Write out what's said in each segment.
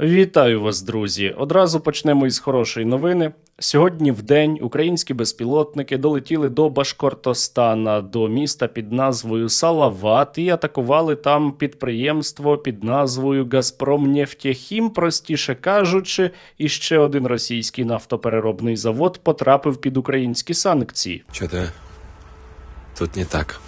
Вітаю вас, друзі! Одразу почнемо із хорошої новини. Сьогодні в день українські безпілотники долетіли до Башкортостана, до міста під назвою Салават і атакували там підприємство під назвою Газпромнефтехім. Простіше кажучи, і ще один російський нафтопереробний завод потрапив під українські санкції. Что-то тут не так.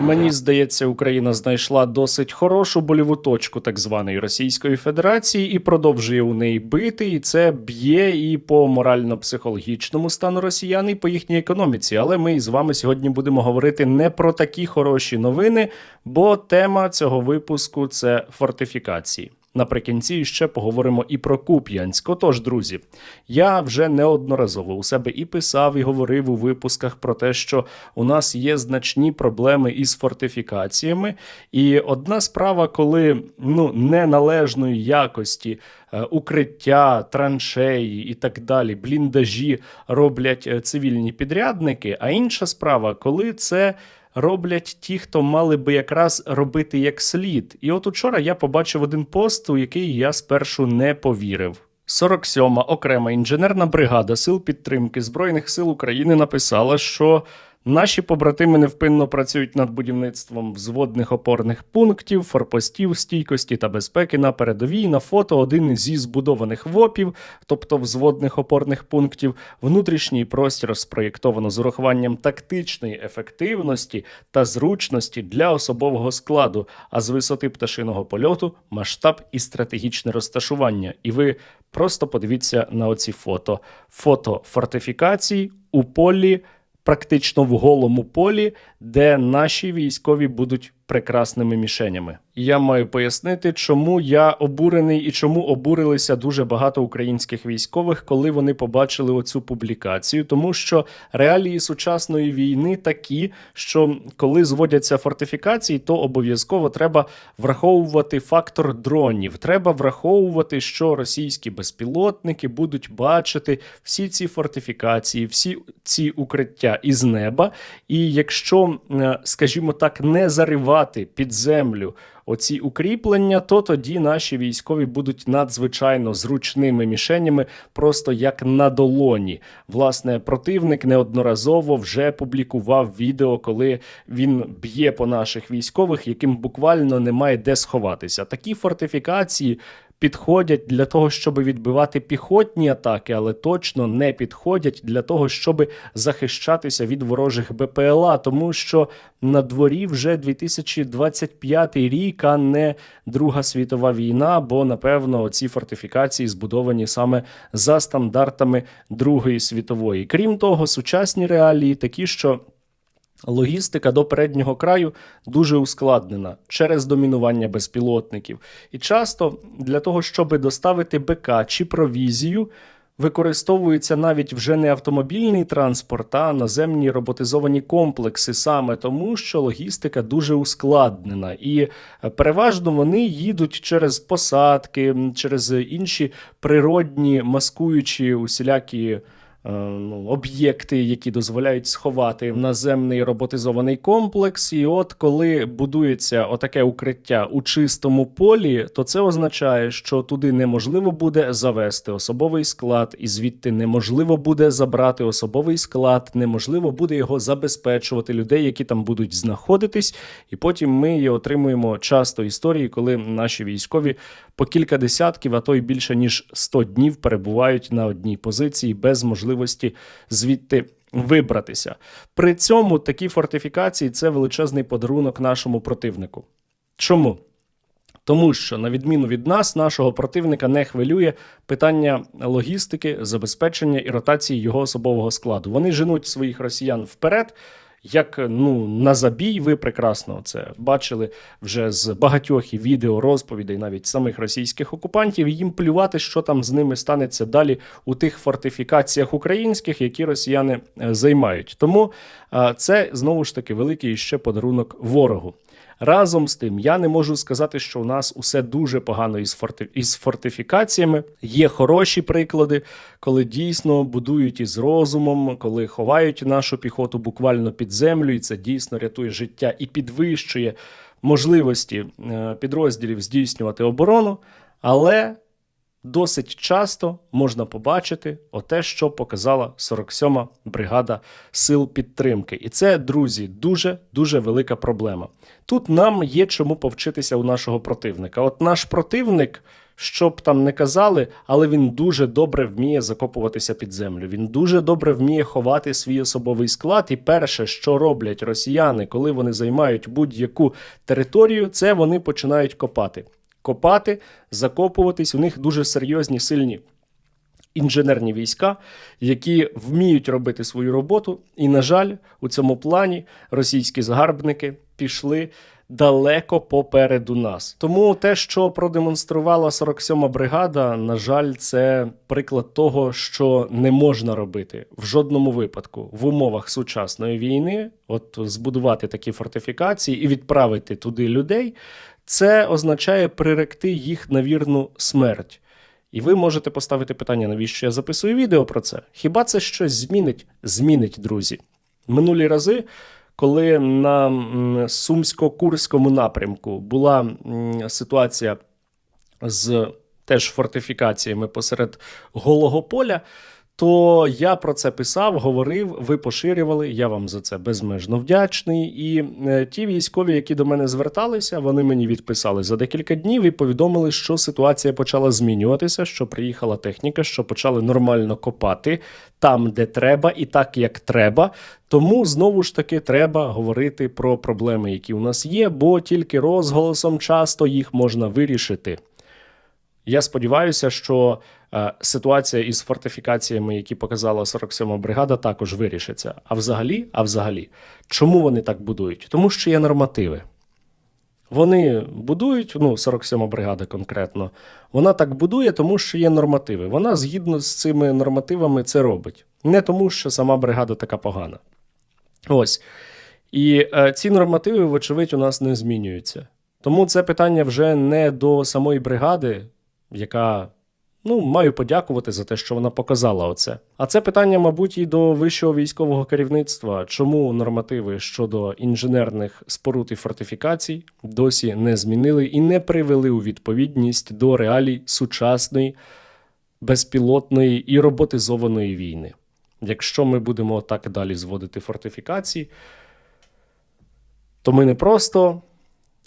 Мені здається, Україна знайшла досить хорошу больову точку так званої Російської Федерації і продовжує у неї бити. І це б'є і по морально-психологічному стану росіян, і по їхній економіці. Але ми з вами сьогодні будемо говорити не про такі хороші новини, бо тема цього випуску це фортифікації. Наприкінці ще поговоримо і про Куп'янськ. Отож, друзі, я вже неодноразово у себе і писав, і говорив у випусках про те, що у нас є значні проблеми із фортифікаціями. І одна справа, коли ну неналежної якості е, укриття, траншеї і так далі, бліндажі роблять е, цивільні підрядники. А інша справа, коли це роблять ті, хто мали би якраз робити як слід. І от учора я побачив один пост, у який я спершу не повірив. 47-ма окрема інженерна бригада сил підтримки Збройних сил України написала, що наші побратими невпинно працюють над будівництвом взводних опорних пунктів, форпостів, стійкості та безпеки на передовій. На фото один зі збудованих ВОПів, тобто взводних опорних пунктів, внутрішній простір спроєктовано з урахуванням тактичної ефективності та зручності для особового складу, а з висоти пташиного польоту масштаб і стратегічне розташування. І ви просто подивіться на оці фото: фото фортифікацій у полі практично в голому полі, де наші військові будуть прекрасними мішенями. Я маю пояснити, чому я обурений і чому обурилися дуже багато українських військових, коли вони побачили оцю публікацію. Тому що реалії сучасної війни такі, що коли зводяться фортифікації, то обов'язково треба враховувати фактор дронів. Треба враховувати, що російські безпілотники будуть бачити всі ці фортифікації, всі ці укриття із неба. І якщо, е, скажімо так, не заривати під землю оці укріплення, то тоді наші військові будуть надзвичайно зручними мішенями, просто як на долоні. Власне, противник неодноразово вже публікував відео, коли він б'є по наших військових, яким буквально немає де сховатися. Такі фортифікації. Підходять для того, щоб відбивати піхотні атаки, але точно не підходять для того, щоб захищатися від ворожих БПЛА, тому що на дворі вже 2025 рік, а не Друга світова війна. Бо напевно ці фортифікації збудовані саме за стандартами Другої світової. Крім того, сучасні реалії такі, що. Логістика до переднього краю дуже ускладнена через домінування безпілотників. І часто для того, щоб доставити БК чи провізію, використовується навіть вже не автомобільний транспорт, а наземні роботизовані комплекси, саме тому, що логістика дуже ускладнена. І переважно вони їдуть через посадки, через інші природні маскуючі усілякі ну, об'єкти, які дозволяють сховати наземний роботизований комплекс. І от коли будується отаке укриття у чистому полі, то це означає, що туди неможливо буде завести особовий склад, і звідти неможливо буде забрати особовий склад, неможливо буде його забезпечувати людей, які там будуть знаходитись. І потім ми отримуємо часто історії, коли наші військові по кілька десятків, а то й більше ніж 100 днів перебувають на одній позиції без можливості звідти вибратися. При цьому такі фортифікації це величезний подарунок нашому противнику. Чому? Тому що, на відміну від нас, нашого противника не хвилює питання логістики, забезпечення і ротації його особового складу. Вони женуть своїх росіян вперед. Як ну на забій, ви прекрасно це бачили вже з багатьох і відео, розповідей, навіть самих російських окупантів. Їм плювати, що там з ними станеться далі у тих фортифікаціях українських, які росіяни е, займають. Тому е, це знову ж таки великий ще подарунок ворогу. Разом з тим, я не можу сказати, що у нас усе дуже погано із, форти... із фортифікаціями. Є хороші приклади, коли дійсно будують із розумом, коли ховають нашу піхоту буквально під землю, і це дійсно рятує життя і підвищує можливості е, підрозділів здійснювати оборону. Але досить часто можна побачити оте, що показала 47-ма бригада сил підтримки. І це, друзі, дуже дуже велика проблема. Тут нам є чому повчитися у нашого противника. От наш противник. Що б там не казали, але він дуже добре вміє закопуватися під землю. Він дуже добре вміє ховати свій особовий склад. І перше, що роблять росіяни, коли вони займають будь-яку територію, це вони починають копати. Копати, закопуватись. У них дуже серйозні, сильні інженерні війська, які вміють робити свою роботу. І, на жаль, у цьому плані російські загарбники пішли далеко попереду нас. Тому те, що продемонструвала 47-ма бригада, на жаль, це приклад того, що не можна робити в жодному випадку в умовах сучасної війни. От збудувати такі фортифікації і відправити туди людей. Це означає приректи їх на вірну смерть. І ви можете поставити питання, навіщо я записую відео про це? Хіба це щось змінить? Змінить, друзі. Минулі рази, коли на Сумсько-Курському напрямку була ситуація з теж фортифікаціями посеред голого поля, то я про це писав, говорив, ви поширювали. Я вам за це безмежно вдячний. І е, ті військові, які до мене зверталися, вони мені відписали за декілька днів і повідомили, що ситуація почала змінюватися, що приїхала техніка, що почали нормально копати там, де треба, і так як треба. Тому знову ж таки треба говорити про проблеми, які у нас є, бо тільки розголосом часто їх можна вирішити. Я сподіваюся, що ситуація із фортифікаціями, які показала 47-ма бригада, також вирішиться. А взагалі, а взагалі, чому вони так будують? Тому що є нормативи. Вони будують, ну, 47-ма бригада конкретно, вона так будує, тому що є нормативи. Вона згідно з цими нормативами це робить. Не тому, що сама бригада така погана. Ось. І е, ці нормативи, вочевидь, у нас не змінюються. Тому це питання вже не до самої бригади, яка ну, маю подякувати за те, що вона показала оце. А це питання, мабуть, і до вищого військового керівництва, чому нормативи щодо інженерних споруд і фортифікацій досі не змінили і не привели у відповідність до реалій сучасної безпілотної і роботизованої війни. Якщо ми будемо так далі зводити фортифікації, то ми не просто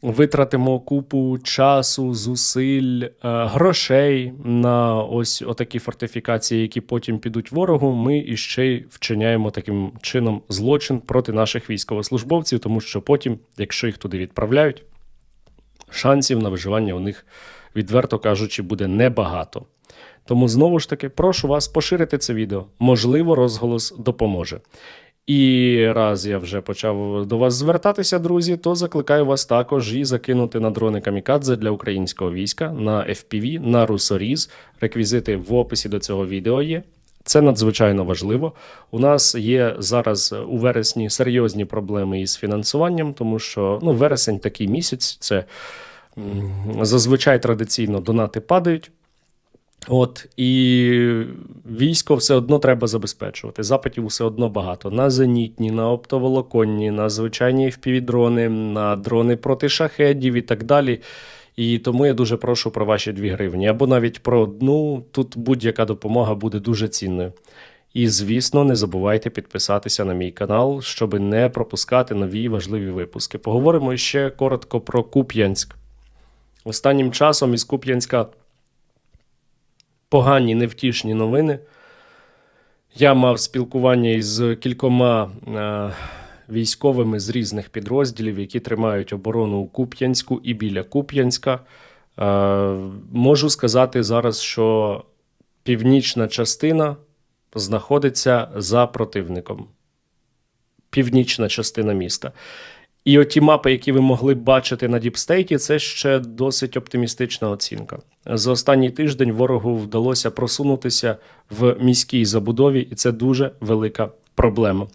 витратимо купу часу, зусиль, е, грошей на ось отакі фортифікації, які потім підуть ворогу. Ми іще й вчиняємо таким чином злочин проти наших військовослужбовців, тому що потім, якщо їх туди відправляють, шансів на виживання у них, відверто кажучи, буде небагато. Тому знову ж таки прошу вас поширити це відео. Можливо, розголос допоможе. І раз я вже почав до вас звертатися, друзі, то закликаю вас також і закинути на дрони Камікадзе для українського війська на FPV, на Русоріз. Реквізити в описі до цього відео є. Це надзвичайно важливо. У нас є зараз у вересні серйозні проблеми із фінансуванням, тому що ну, вересень такий місяць, це зазвичай традиційно донати падають. От і військо все одно треба забезпечувати. Запитів все одно багато. На зенітні, на оптоволоконні, на звичайні FPV-дрони, на дрони проти шахедів і так далі. І тому я дуже прошу про ваші 2 гривні. Або навіть про одну. Тут будь-яка допомога буде дуже цінною. І, звісно, не забувайте підписатися на мій канал, щоб не пропускати нові важливі випуски. Поговоримо ще коротко про Куп'янськ. Останнім часом із Куп'янська погані, невтішні новини. Я мав спілкування із кількома е, військовими з різних підрозділів, які тримають оборону у Куп'янську і біля Куп'янська. Е, можу сказати зараз, що північна частина знаходиться за противником. Північна частина міста. І оті мапи, які ви могли бачити на Діпстейті, це ще досить оптимістична оцінка. За останній тиждень ворогу вдалося просунутися в міській забудові, і це дуже велика проблема.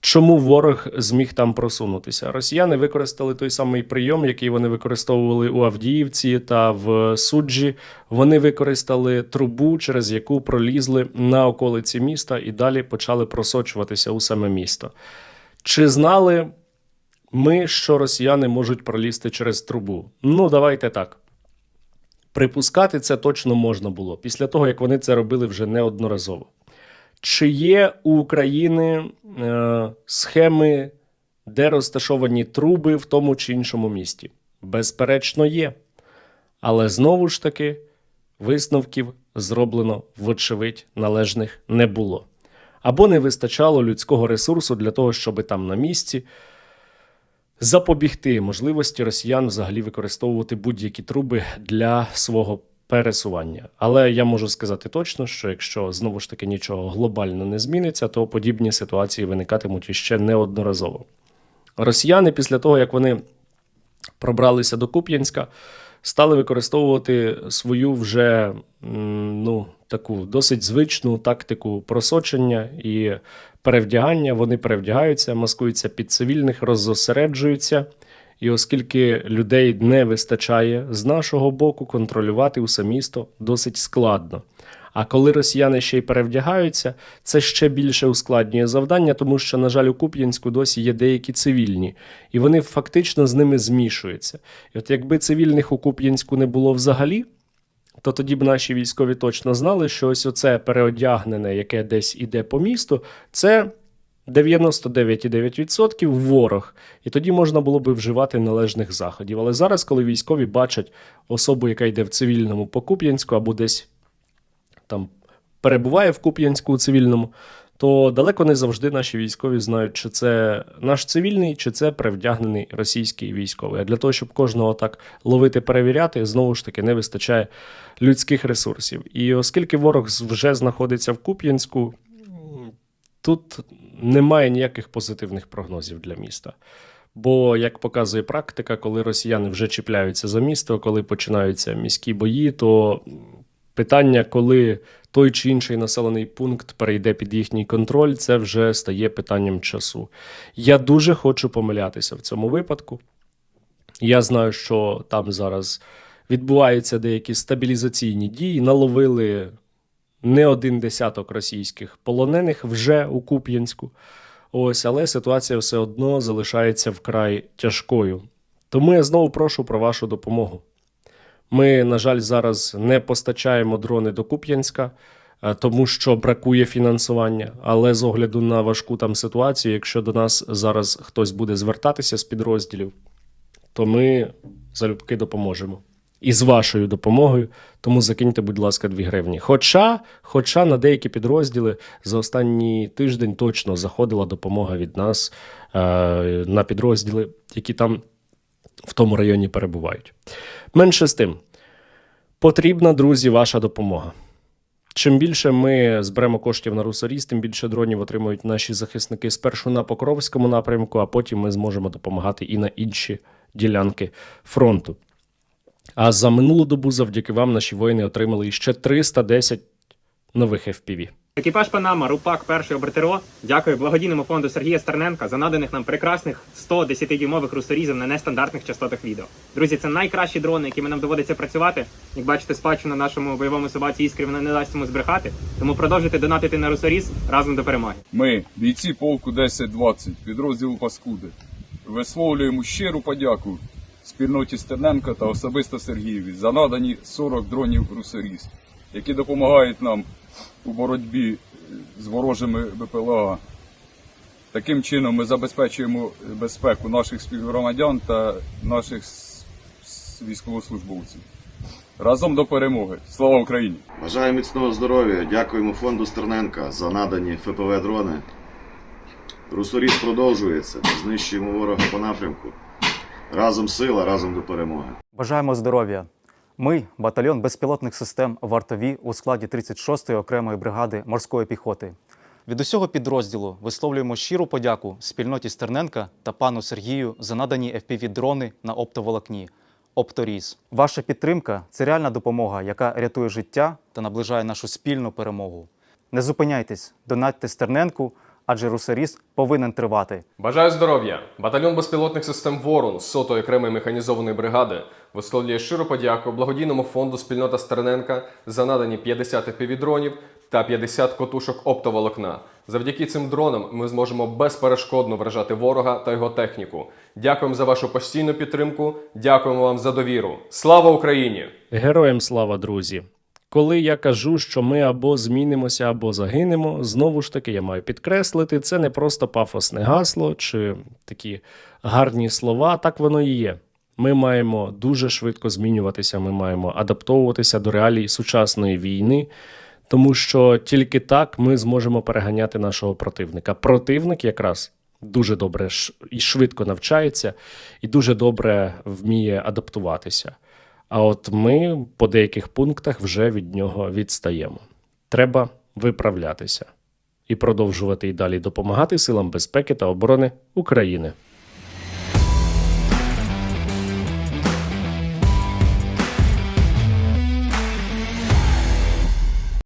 Чому ворог зміг там просунутися? Росіяни використали той самий прийом, який вони використовували у Авдіївці та в суджі. Вони використали трубу, через яку пролізли на околиці міста і далі почали просочуватися у саме місто. Чи знали ми, що росіяни можуть пролізти через трубу? Ну, давайте так. Припускати це точно можна було після того, як вони це робили вже неодноразово. Чи є у України е, схеми, де розташовані труби в тому чи іншому місті? Безперечно, є. Але знову ж таки, висновків зроблено, вочевидь, належних не було. Або не вистачало людського ресурсу для того, щоб там на місці запобігти можливості росіян взагалі використовувати будь-які труби для свого пересування. Але я можу сказати точно, що якщо знову ж таки нічого глобально не зміниться, то подібні ситуації виникатимуть іще неодноразово. Росіяни, після того, як вони пробралися до Куп'янська, стали використовувати свою вже ну, таку досить звичну тактику просочення і перевдягання. Вони перевдягаються, маскуються під цивільних, роззосереджуються. І оскільки людей не вистачає з нашого боку, контролювати усе місто досить складно. А коли росіяни ще й перевдягаються, це ще більше ускладнює завдання, тому що, на жаль, у Куп'янську досі є деякі цивільні, і вони фактично з ними змішуються. І от якби цивільних у Куп'янську не було взагалі, то тоді б наші військові точно знали, що ось оце переодягнене, яке десь іде по місту, це 99,9% ворог. І тоді можна було би вживати належних заходів. Але зараз, коли військові бачать особу, яка йде в цивільному по Куп'янську або десь там перебуває в Куп'янську цивільному, то далеко не завжди наші військові знають, чи це наш цивільний, чи це перевдягнений російський військовий. А для того, щоб кожного так ловити, перевіряти, знову ж таки не вистачає людських ресурсів. І оскільки ворог вже знаходиться в Куп'янську, тут немає ніяких позитивних прогнозів для міста. Бо, як показує практика, коли росіяни вже чіпляються за місто, коли починаються міські бої, то питання, коли той чи інший населений пункт перейде під їхній контроль, це вже стає питанням часу. Я дуже хочу помилятися в цьому випадку. Я знаю, що там зараз відбуваються деякі стабілізаційні дії, наловили не один десяток російських полонених вже у Куп'янську. Ось, але ситуація все одно залишається вкрай тяжкою. Тому я знову прошу про вашу допомогу. Ми, на жаль, зараз не постачаємо дрони до Куп'янська, е, тому що бракує фінансування. Але з огляду на важку там ситуацію, якщо до нас зараз хтось буде звертатися з підрозділів, то ми залюбки допоможемо. І з вашою допомогою, тому закиньте, будь ласка, 2 гривні. Хоча, хоча на деякі підрозділи за останній тиждень точно заходила допомога від нас е, на підрозділи, які там в тому районі перебувають. Менше з тим, потрібна, друзі, ваша допомога. Чим більше ми зберемо коштів на русаріс, тим більше дронів отримують наші захисники спершу на Покровському напрямку, а потім ми зможемо допомагати і на інші ділянки фронту. А за минулу добу, завдяки вам, наші воїни отримали ще 310 нових FPV. Екіпаж Панама, Рупак, перший обертеро. Дякую благодійному фонду Сергія Стерненка за наданих нам прекрасних 100 10-дюймових русорізів на нестандартних частотах відео. Друзі, це найкращі дрони, якими нам доводиться працювати. Як бачите, спадщина нашому бойовому собаці іскрі вона не дасть йому збрехати. Тому продовжуйте донатити на русоріз разом до перемоги. Ми, бійці полку 10-20, підрозділу Паскуди, висловлюємо щиру подяку спільноті Стерненка та особисто Сергієві за надані 40 дронів «Русоріз», які допомагають нам у боротьбі е, з ворожими БПЛА. Таким чином ми забезпечуємо безпеку наших співгромадян та наших військовослужбовців. Разом до перемоги. Слава Україні! Бажаю міцного здоров'я. Дякуємо фонду Стерненка за надані ФПВ дрони. Русоріз продовжується. Знищуємо ворога по напрямку. Разом сила, разом до перемоги. Бажаємо здоров'я. Ми батальйон безпілотних систем вартові у складі 36-ї окремої бригади морської піхоти. Від усього підрозділу висловлюємо щиру подяку спільноті Стерненка та пану Сергію за надані FPV-дрони на оптоволокні Опторіз. Ваша підтримка це реальна допомога, яка рятує життя та наближає нашу спільну перемогу. Не зупиняйтесь, донатьте Стерненку, адже русоріз повинен тривати. Бажаю здоров'я! Батальйон безпілотних систем Ворон з сотої окремої механізованої бригади висловлює щиру подяку благодійному фонду Спільнота Стерненка за надані 50 FPV-дронів та 50 котушок оптоволокна. Завдяки цим дронам ми зможемо безперешкодно вражати ворога та його техніку. Дякуємо за вашу постійну підтримку. Дякуємо вам за довіру. Слава Україні! Героям слава, друзі! Коли я кажу, що ми або змінимося, або загинемо, знову ж таки я маю підкреслити, це не просто пафосне гасло чи такі гарні слова. Так воно і є. Ми маємо дуже швидко змінюватися, ми маємо адаптовуватися до реалій сучасної війни, тому що тільки так ми зможемо переганяти нашого противника. Противник якраз дуже добре і швидко навчається, і дуже добре вміє адаптуватися. А от ми по деяких пунктах вже від нього відстаємо. Треба виправлятися і продовжувати і далі допомагати силам безпеки та оборони України.